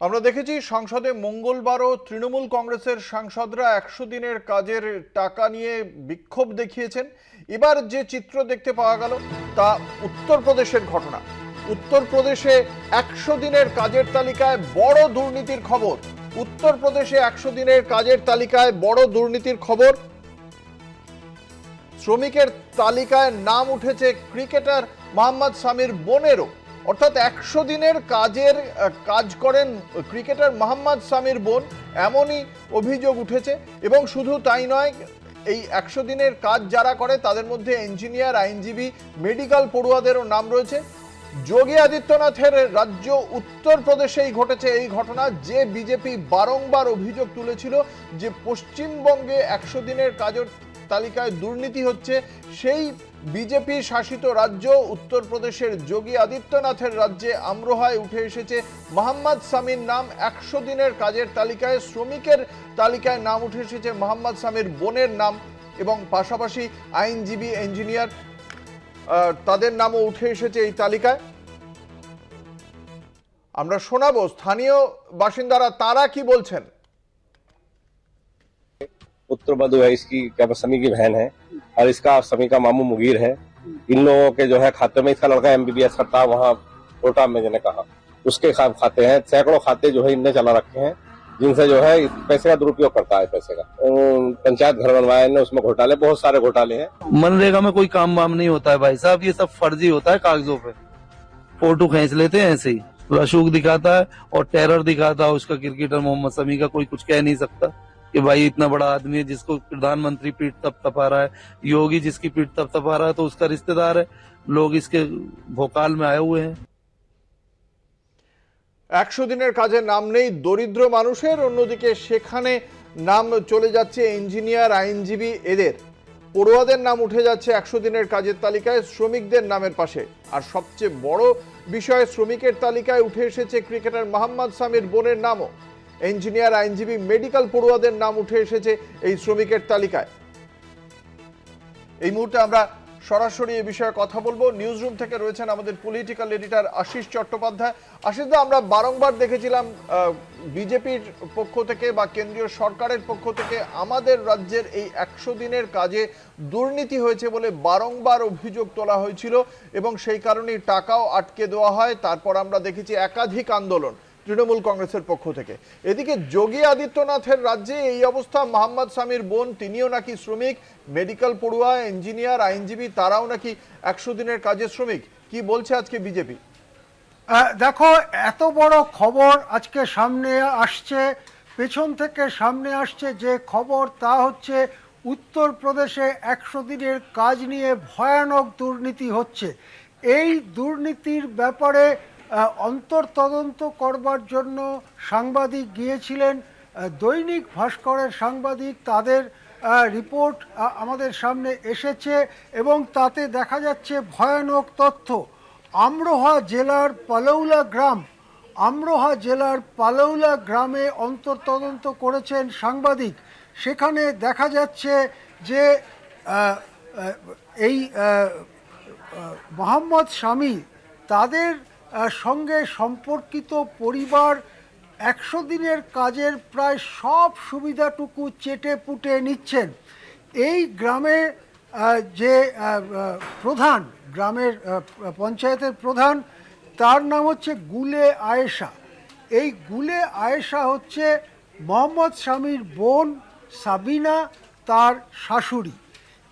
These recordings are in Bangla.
আমরা দেখেছি সংসদে মঙ্গলবারও তৃণমূল কংগ্রেসের সাংসদরা একশো দিনের কাজের টাকা নিয়ে বিক্ষোভ দেখিয়েছেন। এবার যে চিত্র দেখতে পাওয়া গেল, তা উত্তরপ্রদেশের ঘটনা। উত্তরপ্রদেশে একশো দিনের কাজের তালিকায় বড় দুর্নীতির খবর। উত্তরপ্রদেশে একশো দিনের কাজের তালিকায় বড় দুর্নীতির খবর। শ্রমিকের তালিকায় নাম উঠেছে ক্রিকেটার মোহাম্মদ সামির বোনেরও। অর্থাৎ একশো দিনের কাজের কাজ করেন ক্রিকেটার মোহাম্মদ সামির বোন। এমনই অভিযোগ উঠেছে এবং শুধু তাই নয়, এই একশো দিনের কাজ যারা করে তাদের মধ্যে ইঞ্জিনিয়ার, আইনজীবী, মেডিকেল পড়ুয়াদেরও নাম রয়েছে। যোগী আদিত্যনাথের রাজ্য উত্তরপ্রদেশেই ঘটেছে এই ঘটনা। যে বিজেপি বারংবার অভিযোগ তুলেছিল যে পশ্চিমবঙ্গে একশো দিনের কাজের তালিকায় দুর্নীতি হচ্ছে, সেই বিজেপি শাসিত রাজ্য, উত্তরপ্রদেশের যোগী আদিত্যনাথের রাজ্যে আমরোহায় উঠে এসেছে মোহাম্মদ সামির নাম। একশো দিনের কাজের তালিকায়, শ্রমিকের তালিকায় নাম উঠে এসেছে মোহাম্মদ সামির বোনের নাম এবং পাশাপাশি আইনজীবী, ইঞ্জিনিয়ার তাদের নামও উঠে এসেছে এই তালিকায়। আমরা শোনাবো, স্থানীয় বাসিন্দারা তারা কি বলছেন? पुत्र बधु है, इसकी क्या समी की बहन है, और इसका समी का मामू मुगीर है। इन लोगों के जो है खाते में, इसका लड़का एमबीबीएस करता है वहाँ कोटा में मैंने कहा। उसके खाते हैं, सैकड़ों खाते जो है इनने चला रखे हैं, जिनसे जो है पैसे का दुरुपयोग करता है, पैसे का। पंचायत घर बनवाया इनने, उसमें घोटाले, बहुत सारे घोटाले हैं। मनरेगा में कोई काम वाम नहीं होता है भाई साहब, ये सब फर्जी होता है कागजों पे। फ़ोटो खींच लेते हैं ऐसे ही। रसूख दिखाता है और टेरर दिखाता है उसका क्रिकेटर मोहम्मद समी का, कोई कुछ कह नहीं सकता। कि भाई इतना बड़ा आदमी है जिसको प्रधानमंत्री पीठ तप तपा रहा है योगी जिसकी पीठ तप तपा रहा है तो उसका रिश्तेदार है लोग इसके भोकाल में आए हुए हैं একশো দিনের কাজে নাম নেই দরিদ্র মানুষের অন্যদিকে সেখানে নাম চলে যাচ্ছে ইঞ্জিনিয়ার আইনজীবী এদের পড়ুয়াদের নাম উঠে যাচ্ছে একশো দিনের কাজের তালিকায় শ্রমিকদের নামের পাশে আর সবচেয়ে বড় বিষয় শ্রমিকের তালিকায় উঠে এসেছে ক্রিকেটার মোহাম্মদ সামির বোনের নামও ইঞ্জিনিয়ার, আইনজীবী, মেডিকেল পড়ুয়াদের নাম উঠে এসেছে এই শ্রমিকের তালিকায়। এই মুহূর্তে আমরা সরাসরি এ বিষয়ে কথা বলব। নিউজ রুম থেকে রয়েছেন আমাদের পলিটিক্যাল এডিটর আশিস চট্টোপাধ্যায়। আশিস দা, আমরা বারংবার দেখেছিলাম বিজেপির পক্ষ থেকে বা কেন্দ্রীয় সরকারের পক্ষ থেকে আমাদের রাজ্যের এই একশো দিনের কাজে দুর্নীতি হয়েছে বলে বারংবার অভিযোগ তোলা হয়েছিল এবং সেই কারণেই টাকাও আটকে দেওয়া হয়। তারপর আমরা দেখেছি একাধিক আন্দোলন। তৃণমূল কংগ্রেসের পক্ষ থেকে। এদিকে যোগী আদিত্যনাথের রাজ্যে এই অবস্থা। মোহাম্মদ সামির বোন, তিনিও নাকি শ্রমিক। মেডিকেল পড়ুয়া, ইঞ্জিনিয়ার, আইনজীবী, তারাও নাকি একশো দিনের কাজের শ্রমিক। কি বলছে আজকে বিজেপি? দেখো, এত বড় খবর আজকে সামনে আসছে। পেছন থেকে সামনে আসছে যে খবর, তা হচ্ছে উত্তরপ্রদেশে একশো দিনের কাজ নিয়ে ভয়ানক দুর্নীতি হচ্ছে। এই দুর্নীতির ব্যাপারে অন্তর্তদন্ত করবার জন্য সাংবাদিক গিয়েছিলেন। দৈনিক ভাস্করের সাংবাদিক তাদের রিপোর্ট আমাদের সামনে এসেছে এবং তাতে দেখা যাচ্ছে ভয়ানক তথ্য। আমরোহা জেলার পালৌলা গ্রাম, আমরোহা জেলার পালৌলা গ্রামে অন্তর্তদন্ত করেছেন সাংবাদিক। সেখানে দেখা যাচ্ছে যে এই মোহাম্মদ স্বামী তাদের সঙ্গে সম্পর্কিত পরিবার একশো দিনের কাজের প্রায় সব সুবিধাটুকু চেটে পুটে নিচ্ছেন। এই গ্রামে যে প্রধান, গ্রামের পঞ্চায়েতের প্রধান, তার নাম হচ্ছে গুলে আয়েশা। এই গুলে আয়েশা হচ্ছে মোহাম্মদ স্বামীর বোন সাবিনা, তার শাশুড়ি।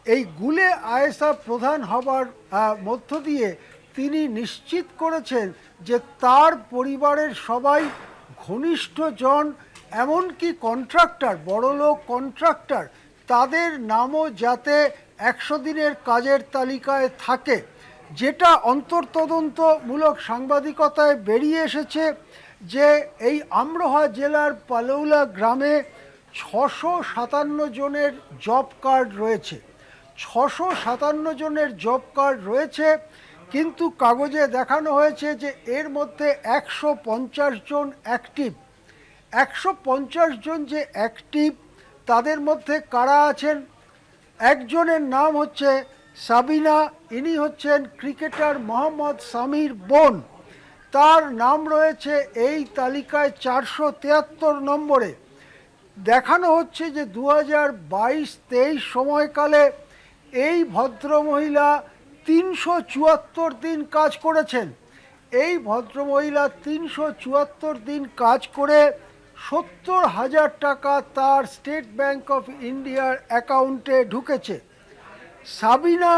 এই গুলে আয়েশা প্রধান হবার মধ্য দিয়ে তিনি নিশ্চিত করেছেন যে তার পরিবারের সবাই ঘনিষ্ঠ জন, এমনকি কন্ট্রাক্টর বড়লোক কন্ট্রাক্টর, তাদের নামও যাতে একশো দিনের কাজের তালিকায় থাকে। যেটা অন্তর্তদন্তমূলক সাংবাদিকতায় বেরিয়ে এসেছে যে এই আমরোহা জেলার পালৌলা গ্রামে ছশো সাতান্ন জনের জব কার্ড রয়েছে। ছশো সাতান্ন জনের জব কার্ড রয়েছে কিন্তু কাগজে দেখানো হয়েছে যে এর মধ্যে একশো পঞ্চাশ জন অ্যাক্টিভ। একশো পঞ্চাশ জন যে অ্যাক্টিভ, তাদের মধ্যে কারা আছেন? একজনের নাম হচ্ছে সাবিনা, ইনি হচ্ছেন ক্রিকেটার মোহাম্মদ সামির বোন। তার নাম রয়েছে এই তালিকায় চারশো তিয়াত্তর নম্বরে। দেখানো হচ্ছে যে দু হাজার বাইশ তেইশ সময়কালে এই ভদ্রমহিলা তিনশো চুয়াত্তর দিন কাজ করেছেন। এই ভদ্রমহিলা তিনশো চুয়াত্তর দিন কাজ করে সত্তর হাজার টাকা তার স্টেট ব্যাংক অফ ইন্ডিয়ার অ্যাকাউন্টে ঢুকেছে। সাবিনা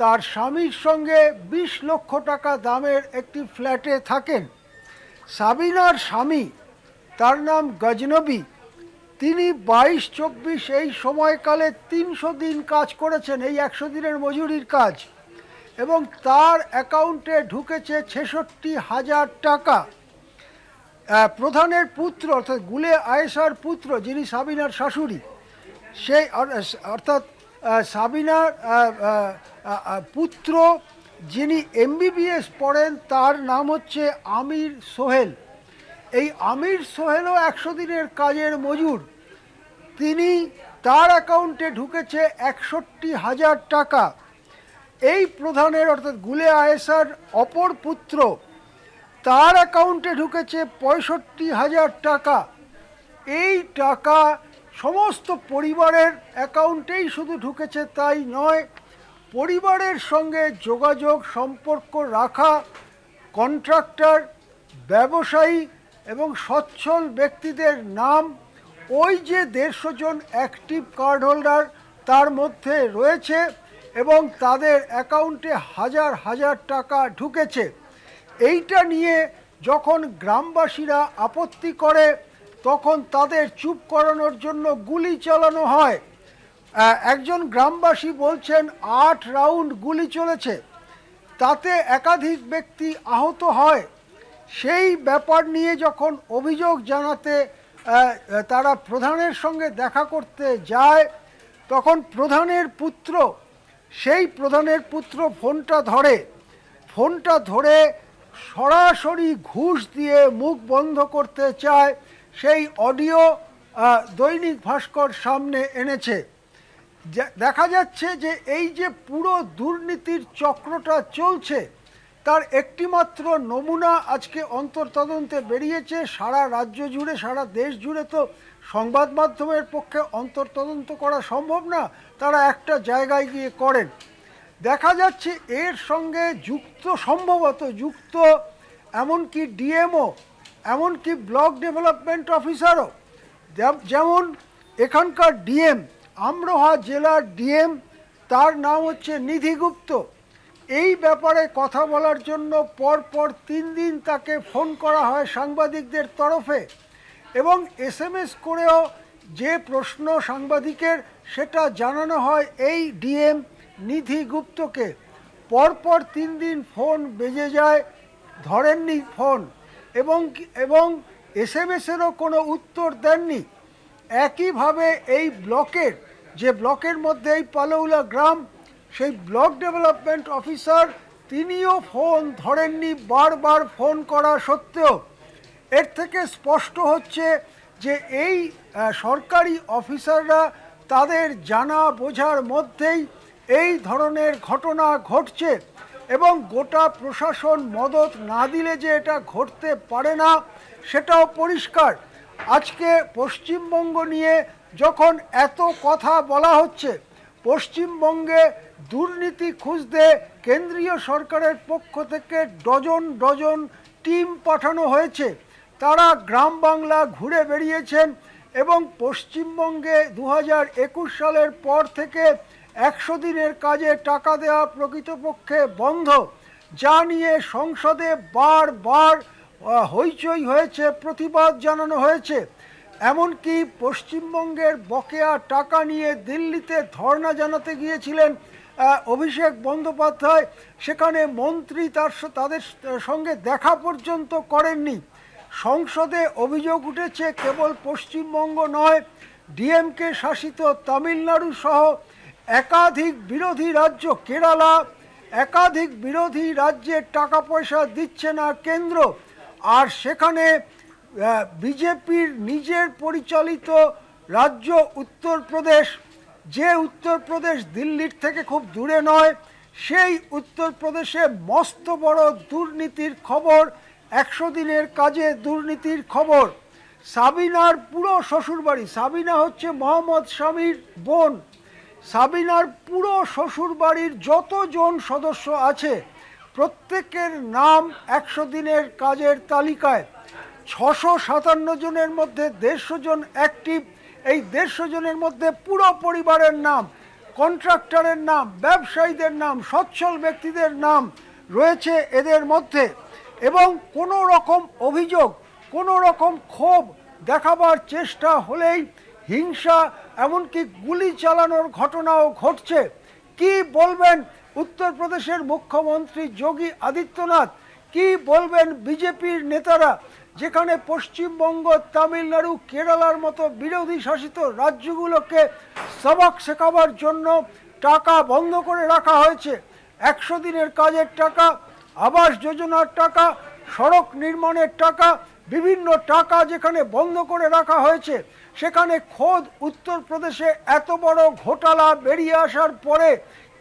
তার স্বামীর সঙ্গে বিশ লক্ষ টাকা দামের একটি ফ্ল্যাটে থাকেন। সাবিনার স্বামী, তার নাম গজনবী, তিনি বাইশ চব্বিশ এই সময়কালে তিনশো দিন কাজ করেছেন এই একশো দিনের মজুরির কাজ। এবং তার অ্যাকাউন্টে ঢুকেছে ছেষট্টি হাজার টাকা। প্রধানের পুত্র, অর্থাৎ গুলে আয়েশার পুত্র, যিনি সাবিনার শাশুড়ি, সেই অর্থাৎ সাবিনার পুত্র যিনি এমবিবিএস পড়েন, তার নাম হচ্ছে আমির সোহেল। এই আমির সোহেলও একশো দিনের কাজের মজুর। তিনি তার অ্যাকাউন্টে ঢুকেছে একষট্টি হাজার টাকা। এই প্রধানের, অর্থাৎ গুলে আয়েসার অপর পুত্র, তার অ্যাকাউন্টে ঢুকেছে পঁয়ষট্টি হাজার টাকা। এই টাকা সমস্ত পরিবারের অ্যাকাউন্টেই শুধু ঢুকেছে তাই নয়, পরিবারের সঙ্গে যোগাযোগ, সম্পর্ক রাখা কন্ট্রাক্টর ব্যবসায়ী এবং সচ্ছল ব্যক্তিদের নাম, ওই যে দেড়শো জন অ্যাক্টিভ কার্ড হোল্ডার তার মধ্যে রয়েছে। এবং তাদের অ্যাকাউন্টে হাজার হাজার টাকা ঢুকেছে। এইটা নিয়ে যখন গ্রামবাসীরা আপত্তি করে, তখন তাদের চুপ করানোর জন্য গুলি চালানো হয়। একজন গ্রামবাসী বলছেন, আট রাউন্ড গুলি চলেছে। তাতে একাধিক ব্যক্তি আহত হয়। সেই ব্যাপার নিয়ে যখন অভিযোগ জানাতে তারা প্রধানের সঙ্গে দেখা করতে যায়, তখন প্রধানের পুত্র সেই প্রধানের পুত্র ফোনটা ধরে ফোনটা ধরে সরাসরি ঘুষ দিয়ে মুখ বন্ধ করতে চায়, সেই অডিও দৈনিক ভাস্কর সামনে এনেছে। দেখা যাচ্ছে যে এই যে পুরো দুর্নীতির চক্রটা চলছে তার একটিমাত্র নমুনা আজকে অন্তর্তদন্তে বেরিয়েছে। সারা রাজ্য জুড়ে, সারা দেশ জুড়ে তো সংবাদ মাধ্যমের পক্ষে অন্তর্তদন্ত করা সম্ভব না, তারা একটা জায়গায় গিয়ে করেন। দেখা যাচ্ছে এর সঙ্গে যুক্ত, সম্ভবত যুক্ত এমনকি ডিএমও, এমনকি ব্লক ডেভেলপমেন্ট অফিসারও। যেমন এখানকার ডিএম, আমরোহা জেলার ডিএম, তার নাম হচ্ছে নিধি গুপ্ত এই ব্যাপারে কথা বলার জন্য পরপর তিন দিন তাকে ফোন করা হয় সাংবাদিকদের তরফে এবং এস করেও যে প্রশ্ন সাংবাদিকের সেটা জানানো হয় এই ডিএম নিধি গুপ্তকে। পরপর তিন দিন ফোন বেজে যায়, ধরেননি ফোন এবং এবং এস এম এসেরও কোনো উত্তর দেননি। একইভাবে এই ব্লকের, যে ব্লকের মধ্যে এই পালৌলা গ্রাম সেই ব্লক ডেভেলপমেন্ট অফিসার তিনিও ফোন ধরেননি, বারবার ফোন করা সত্ত্বেও। এর থেকে স্পষ্ট হচ্ছে যে এই সরকারি অফিসাররা তাদের জানা বোঝার মধ্যেই এই ধরনের ঘটনা ঘটছে এবং গোটা প্রশাসন মদত না দিলে যে এটা ঘটতে পারে না, সেটাও পরিষ্কার। আজকে পশ্চিমবঙ্গ নিয়ে যখন এত কথা বলা হচ্ছে পশ্চিমবঙ্গে দুর্নীতি খুঁজতে কেন্দ্রীয় সরকারের পক্ষ থেকে ডজন ডজন টিম পাঠানো হয়েছে। তারা গ্রাম বাংলা ঘুরে বেরিয়েছেন এবং পশ্চিমবঙ্গে দু সালের পর থেকে একশো দিনের কাজে টাকা দেওয়া প্রকৃতপক্ষে বন্ধ, যা নিয়ে সংসদে বারবার হইচই হয়েছে, প্রতিবাদ জানানো হয়েছে। এমনকি পশ্চিমবঙ্গের বকেয়া টাকা নিয়ে দিল্লিতে ধর্ণা জানাতে গিয়েছিলেন অভিষেক বন্দ্যোপাধ্যায়। সেখানে মন্ত্রী তার তাদের সঙ্গে দেখা পর্যন্ত করেননি। সংসদে অভিযোগ উঠেছে, কেবল পশ্চিমবঙ্গ নয়, ডিএমকে শাসিত তামিলনাড়ু সহ একাধিক বিরোধী রাজ্য কেরালা, একাধিক বিরোধী রাজ্যে টাকা পয়সা দিচ্ছে না কেন্দ্র। আর সেখানে বিজেপির নিজের পরিচালিত রাজ্য উত্তরপ্রদেশ যে উত্তরপ্রদেশ দিল্লির থেকে খুব দূরে নয়, সেই উত্তরপ্রদেশে মস্ত বড় দুর্নীতির খবর, একশো দিনের কাজে দুর্নীতির খবর। সাবিনার পুরো শ্বশুরবাড়ি, সাবিনা হচ্ছে মোহাম্মদ স্বামীর বোন। সাবিনার পুরো শ্বশুরবাড়ির যতজন সদস্য আছে, প্রত্যেকের নাম একশো দিনের কাজের তালিকায়। ছশো সাতান্ন জনের মধ্যে দেড়শো জন অ্যাক্টিভ এই দেড়শো জনের মধ্যে পুরো পরিবারের নাম কন্ট্রাক্টরের নাম, ব্যবসায়ীদের নাম, সচ্ছল ব্যক্তিদের নাম রয়েছে এদের মধ্যে। এবং কোনো রকম অভিযোগ, কোনো রকম ক্ষোভ দেখাবার চেষ্টা হলেই হিংসা, এমনকি গুলি চালানোর ঘটনাও ঘটছে। কি বলবেন উত্তরপ্রদেশের মুখ্যমন্ত্রী যোগী আদিত্যনাথ? কি বলবেন বিজেপির নেতারা? যেখানে পশ্চিমবঙ্গ তামিলনাড়ু কেরালার মতো বিরোধী শাসিত রাজ্যগুলোকে সবক শেখাবার জন্য টাকা বন্ধ করে রাখা হয়েছে। একশো দিনের কাজের টাকা আবাস যোজনার টাকা সড়ক নির্মাণের টাকা বিভিন্ন টাকা যেখানে বন্ধ করে রাখা হয়েছে। সেখানে খোদ উত্তরপ্রদেশে এত বড় ঘোটালা বেরিয়ে আসার পরে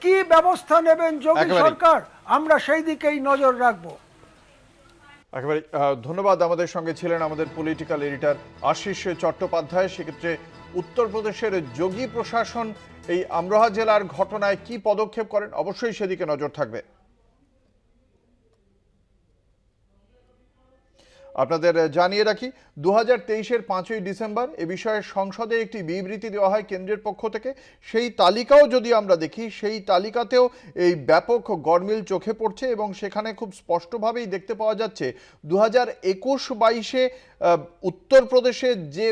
কি ব্যবস্থা নেবেন যোগী সরকার? আমরা সেই দিকেই নজর রাখব। একেবারে ধন্যবাদ আমাদের সঙ্গে ছিলেন আমাদের পলিটিক্যাল এডিটার আশিস চট্টোপাধ্যায়। সেক্ষেত্রে উত্তরপ্রদেশের যোগী প্রশাসন এই আমরোহা জেলার ঘটনায় কি পদক্ষেপ করেন? অবশ্যই সেদিকে নজর থাকবে। আপনাদের জানিয়ে রাখি দু হাজার তেইশের পাঁচই ডিসেম্বর এ বিষয়ে সংসদে একটি বিবৃতি দেওয়া হয় কেন্দ্রের পক্ষ থেকে। সেই তালিকাও যদি আমরা দেখি, সেই তালিকাতেও এই ব্যাপক গরমিল চোখে পড়ছে এবং সেখানে খুব স্পষ্টভাবেই দেখতে পাওয়া যাচ্ছে দু হাজার একুশ বাইশে উত্তরপ্রদেশে যে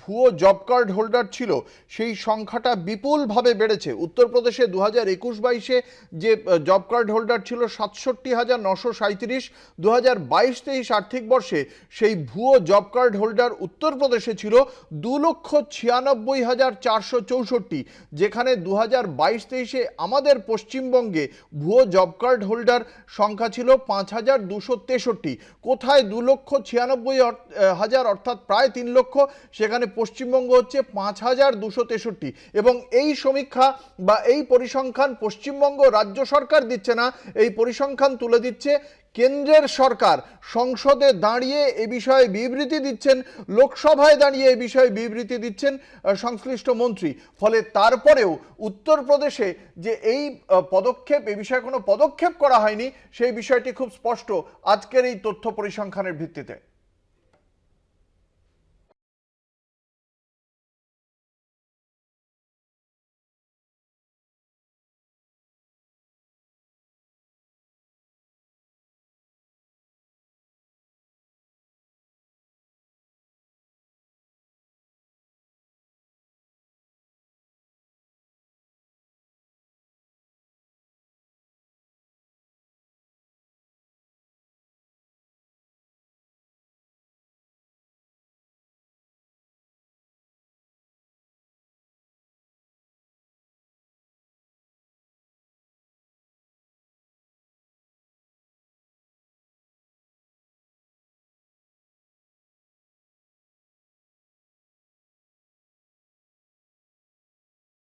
ভুয়ো জব কার্ড হোল্ডার ছিল, সেই সংখ্যাটা বিপুলভাবে বেড়েছে। উত্তরপ্রদেশে দু হাজার একুশ বাইশে যে জব কার্ড হোল্ডার ছিল সাতষট্টি হাজার নশো সাঁত্রিশ দু হাজার বাইশ তেইশ আর্থিক বর্ষে সেই ভুয়ো জব কার্ড হোল্ডার উত্তরপ্রদেশে ছিল দু লক্ষ ছিয়ানব্বই হাজার চারশো চৌষট্টি, যেখানে দু হাজার বাইশ তেইশে আমাদের পশ্চিমবঙ্গে ভুয়ো জব কার্ড হোল্ডার সংখ্যা ছিল পাঁচ হাজার দুশো তেষট্টি। কোথায় দু লক্ষ ছিয়ানব্বই হাজার, অর্থাৎ প্রায় তিন লক্ষ। সেখানে পশ্চিমবঙ্গ হচ্ছে পাঁচ হাজার দুশো তেষট্টি। এবং এই সমীক্ষা বা এই পরিসংখ্যান পশ্চিমবঙ্গ রাজ্য সরকার দিচ্ছে না, এই পরিসংখ্যান তুলে দিচ্ছে কেন্দ্রের সরকার। সংসদে দাঁড়িয়ে এ বিষয়ে বিবৃতি দিচ্ছেন, লোকসভায় দাঁড়িয়ে এ বিষয়ে বিবৃতি দিচ্ছেন সংশ্লিষ্ট মন্ত্রী। ফলে তারপরেও উত্তরপ্রদেশে যে এই পদক্ষেপ, এ বিষয়ে কোনো পদক্ষেপ করা হয়নি, সেই বিষয়টি খুব স্পষ্ট আজকের এই তথ্য পরিসংখ্যানের ভিত্তিতে।